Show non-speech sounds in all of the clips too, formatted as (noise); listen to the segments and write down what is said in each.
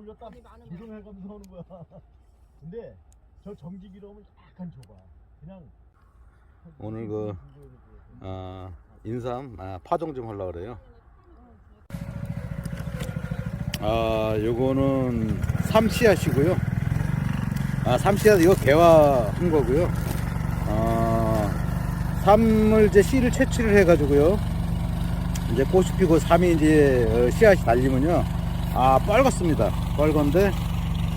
올렸다 기름해가면서 오는 거야. 근데 저 정지기로 하면 약간 좁아. 그냥 오늘 그 아, 인삼 아, 파종 좀 하려고 그래요. 아, 요거는 삼씨앗이고요. 아, 삼씨앗 이거 개화한 거고요. 아, 삼을 이제 씨를 채취를 해가지고요. 이제 꽃이 피고 삼이 이제 어, 씨앗이 달리면요. 아, 빨갛습니다. 빨간데,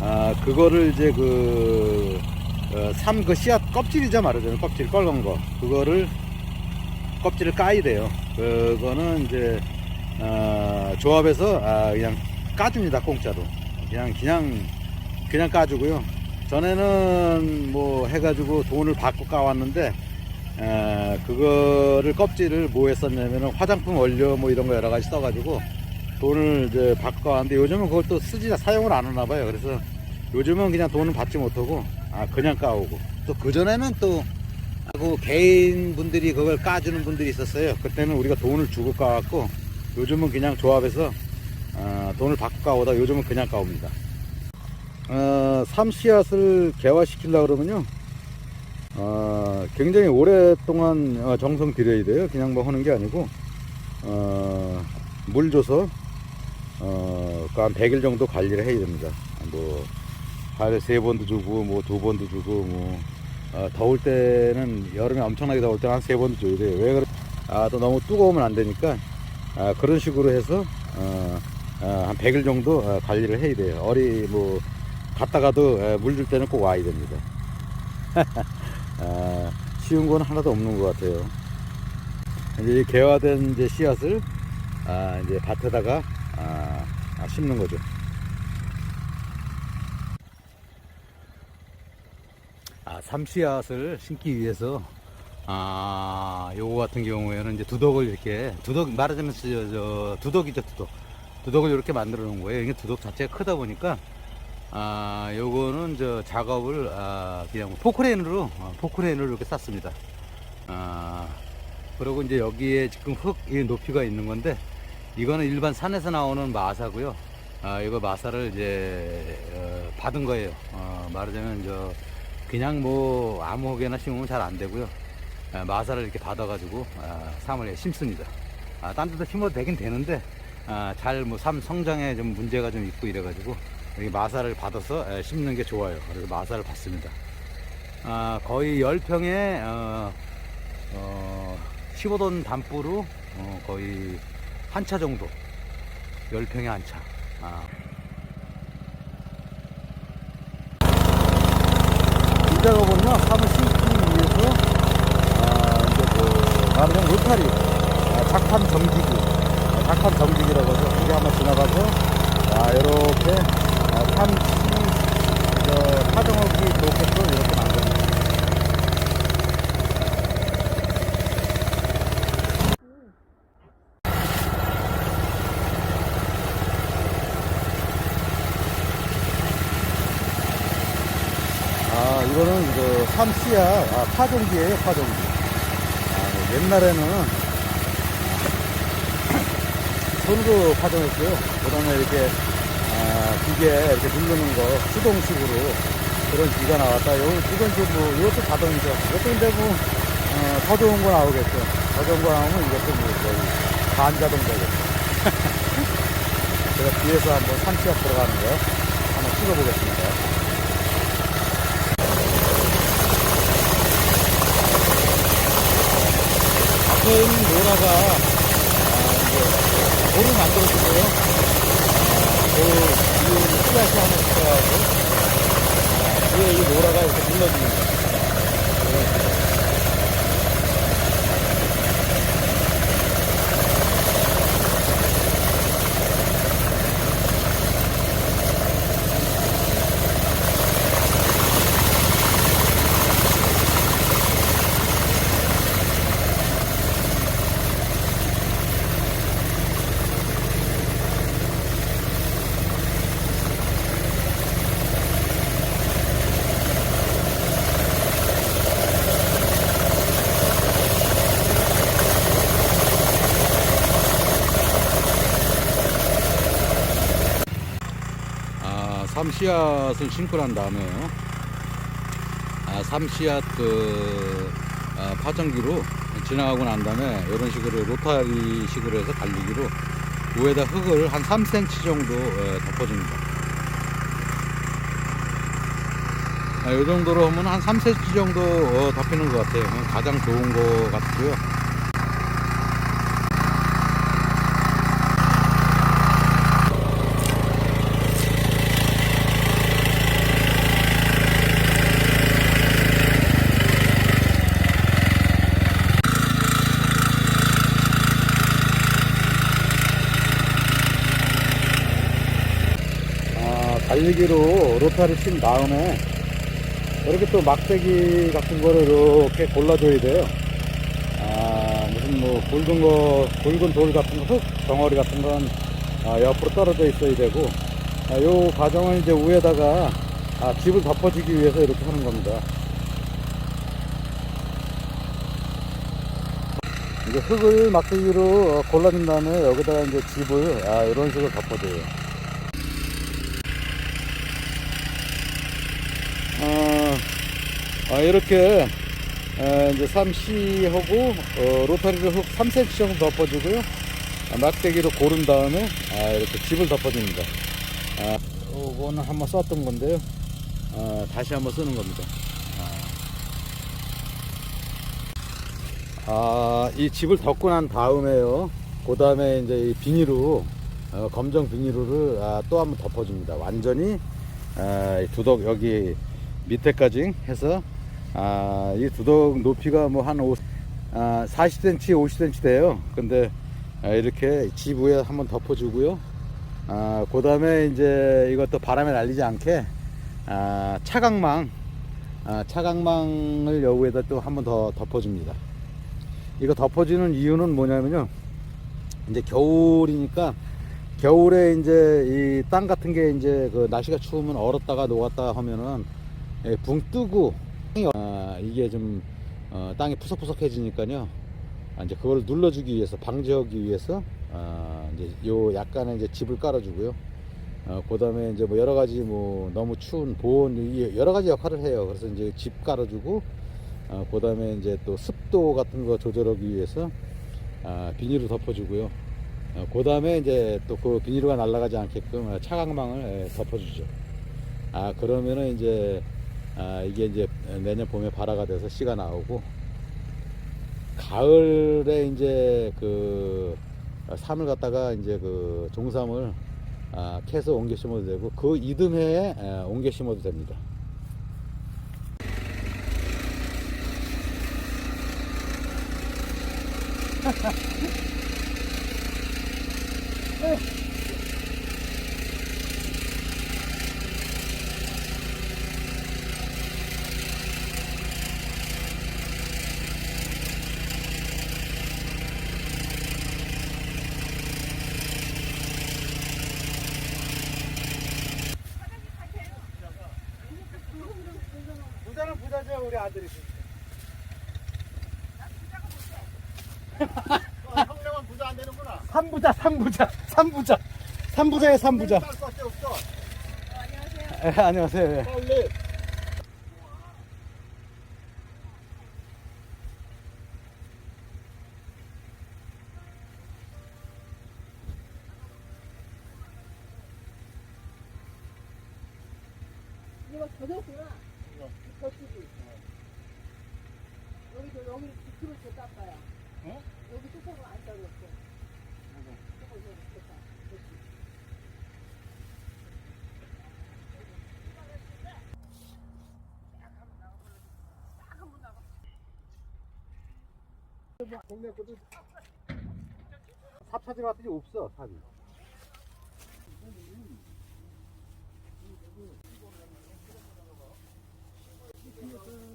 아, 그거를 이제 그, 어, 삼 그 씨앗 껍질이죠 말하자면 껍질 빨간 거. 그거를 껍질을 까야 돼요. 그거는 이제, 어, 조합에서 아, 그냥 까줍니다. 공짜로. 그냥, 그냥, 그냥 까주고요. 전에는 뭐 해가지고 돈을 받고 까왔는데, 에, 그거를 껍질을 뭐 했었냐면은 화장품 원료 뭐 이런 거 여러 가지 써가지고 돈을 이제 받고 왔는데 요즘은 그걸 또 쓰지 사용을 안 하나 봐요. 그래서 요즘은 그냥 돈을 받지 못하고 아 그냥 까오고 또 그전에는 또 하고 개인 분들이 그걸 까주는 분들이 있었어요. 그때는 우리가 돈을 주고 까왔고 요즘은 그냥 조합해서 아, 돈을 받고 까오다 요즘은 그냥 까옵니다. 어, 삼씨앗을 개화시키려고 그러면요. 어, 굉장히 오랫동안 어, 정성 들여야 돼요. 그냥 뭐 하는 게 아니고, 어, 물 줘서, 어, 그한 100일 정도 관리를 해야 됩니다. 뭐, 하루에 세 번도 주고, 뭐, 두 번도 주고, 뭐, 어, 더울 때는, 여름에 엄청나게 더울 때는 한 세 번도 줘야 돼요. 왜 그래? 아, 또 너무 뜨거우면 안 되니까, 아, 그런 식으로 해서, 어, 어, 한 100일 정도 어, 관리를 해야 돼요. 어리, 뭐, 갔다가도 물 줄 때는 꼭 와야 됩니다. (laughs) 아, 쉬운 건 하나도 없는 것 같아요. 이제 이 개화된 이제 씨앗을 아, 이제 밭에다가 아, 아, 심는 거죠. 아, 삼씨앗을 심기 위해서 아, 요거 같은 경우에는 이제 두덕을 이렇게 두덕 말하자면 저, 저 두덕이죠 두덕 두덕을 이렇게 만들어 놓은 거예요. 이게 두덕 자체가 크다 보니까 아, 요거는 저 작업을 아, 그냥 포크레인으로 어, 포크레인으로 이렇게 쌌습니다. 아, 그리고 이제 여기에 지금 흙이 높이가 있는 건데 이거는 일반 산에서 나오는 마사고요. 아, 이거 마사를 이제 어, 받은 거예요. 어, 말하자면 저 그냥 뭐 아무거나 심으면 잘 안 되고요. 아, 마사를 이렇게 받아가지고 아, 삼을 심습니다. 아, 딴 데도 심어도 되긴 되는데 아, 잘뭐 삼 성장에 좀 문제가 좀 있고 이래가지고 여기 마사를 받아서 에, 심는 게 좋아요. 그래서 마사를 받습니다. 아, 거의 10평에 어, 어, 15돈 담보로 어, 거의 한 차 정도 10평에 한 차. 아. 이자가 보면 사무 심기 위해서 아, 이제 그 말하자면 로타리 아, 작판 정지기 아, 작판 정지기라고 해서 이게 한번 지나가서 자 이렇게 아, 삼시 저 파종하기 좋게끔 이렇게 만듭니다. 아 그 삼씨야 아, 파종기예요 파종기. 아, 옛날에는 손으로 파종했어요. 그 다음에 이렇게 아, 기계 이렇게 누르는 거 수동식으로 그런 기가 나왔다. 요, 이건 좀 뭐, 이것도 자동이죠. 이것도 근데 뭐, 어, 더 좋은 거 나오겠죠. 더 좋은 거 나오면 이것도 뭐, 거의 반자동 되겠죠. (laughs) 제가 뒤에서 한번 삼치가 들어가는 거 한번 찍어보겠습니다. 앞에 노라가, 아, 돌을 만들어주고요. 그 위에 씨앗이 하나 있어가지고 아, 위에 이 노라가 이렇게 거 아, 3씨앗을 신고 난 다음에요. 아, 3씨앗 그 아, 파전기로 지나가고 난 다음에 이런 식으로 로타리 식으로 해서 달리기로 위에다 흙을 한 3cm 정도 예, 덮어줍니다. 아, 이 정도로 하면 한 3cm 정도 어, 덮이는 것 같아요. 가장 좋은 것 같고요. 아, 달리기로 로타를 친 다음에 이렇게 또 막대기 같은 거를 이렇게 골라줘야 돼요. 아, 무슨 뭐 굵은 거, 굵은 돌 같은 거, 흙 덩어리 같은 건 아, 옆으로 떨어져 있어야 되고, 아, 요 과정은 이제 위에다가 아, 집을 덮어주기 위해서 이렇게 하는 겁니다. 이제 흙을 막대기로 어, 골라준 다음에 여기다가 이제 집을 아, 이런 식으로 덮어줘요. 어, 아, 이렇게 에, 이제 3C하고 어, 로타리를 흙 3cm 정도 덮어주고요. 아, 막대기로 고른 다음에 아, 이렇게 집을 덮어줍니다. 아, 요거는 한번 썼던 건데요. 아, 다시 한번 쓰는 겁니다. 아, 이 집을 덮고 난 다음에요. 그 다음에 이제 이 비닐로, 어, 검정 비닐로를 아, 또 한번 덮어줍니다. 완전히, 아, 이 두덕 여기 밑에까지 해서, 아, 이 두덕 높이가 뭐 한 5, 아, 40cm, 50cm 돼요. 근데, 아, 이렇게 집 위에 한번 덮어주고요. 아, 그 다음에 이제 이것도 바람에 날리지 않게, 아, 차광망, 아, 차광망을 여기에다 또 한번 더 덮어줍니다. 이거 덮어주는 이유는 뭐냐면요. 이제 겨울이니까 겨울에 이제 이 땅 같은 게 이제 그 날씨가 추우면 얼었다가 녹았다 하면은 예, 붕 뜨고 아, 이게 좀 어, 땅이 푸석푸석해지니까요. 아, 이제 그걸 눌러주기 위해서 방지하기 위해서 아, 이제 요 약간의 이제 집을 깔아주고요. 어, 그다음에 이제 뭐 여러 가지 뭐 너무 추운 보온 이 여러 가지 역할을 해요. 그래서 이제 집 깔아주고 어, 그 다음에 이제 또 습도 같은 거 조절하기 위해서 아, 비닐을 덮어주고요. 어, 그 다음에 이제 또 그 비닐가 날아가지 않게끔 어, 차광망을 예, 덮어주죠. 아, 그러면은 이제 아, 이게 이제 내년 봄에 발화가 돼서 씨가 나오고 가을에 이제 그 삼을 갖다가 이제 그 종삼을 아, 캐서 옮겨 심어도 되고 그 이듬해에 에, 옮겨 심어도 됩니다. (laughs) 부자는 부자죠 우리 형님은 부자 안 되는구나. 삼부자, 삼부자, 삼부자, 삼부자에 삼부자. 딸 수밖에 없어. 예, 안녕하세요. 예. 빨리. 이거 젖었구나. 젖히기. 여기도 여기 밑으로 줬다 아빠야. 어? 여기 뚜껑을 안. 뚜껑. 그렇지. 동네 것도 삽 찾으러 갔더니 없어 삽이. 뭐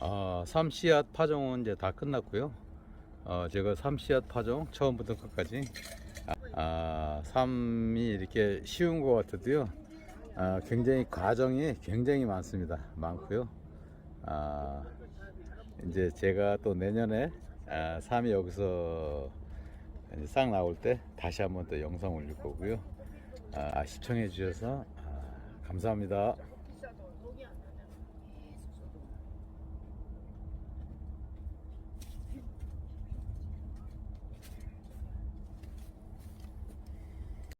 아 어, 삼씨앗 파종은 이제 다 끝났고요. 어, 제가 삼씨앗 파종 처음부터 끝까지 아, 삶이 이렇게 쉬운 것 같아도요. 아, 굉장히 과정이 굉장히 많습니다. 많고요. 아, 이제 제가 또 내년에 아, 삶이 여기서 싹 나올 때 다시 한번 또 영상 올릴 거고요. 아, 시청해 주셔서 아, 감사합니다.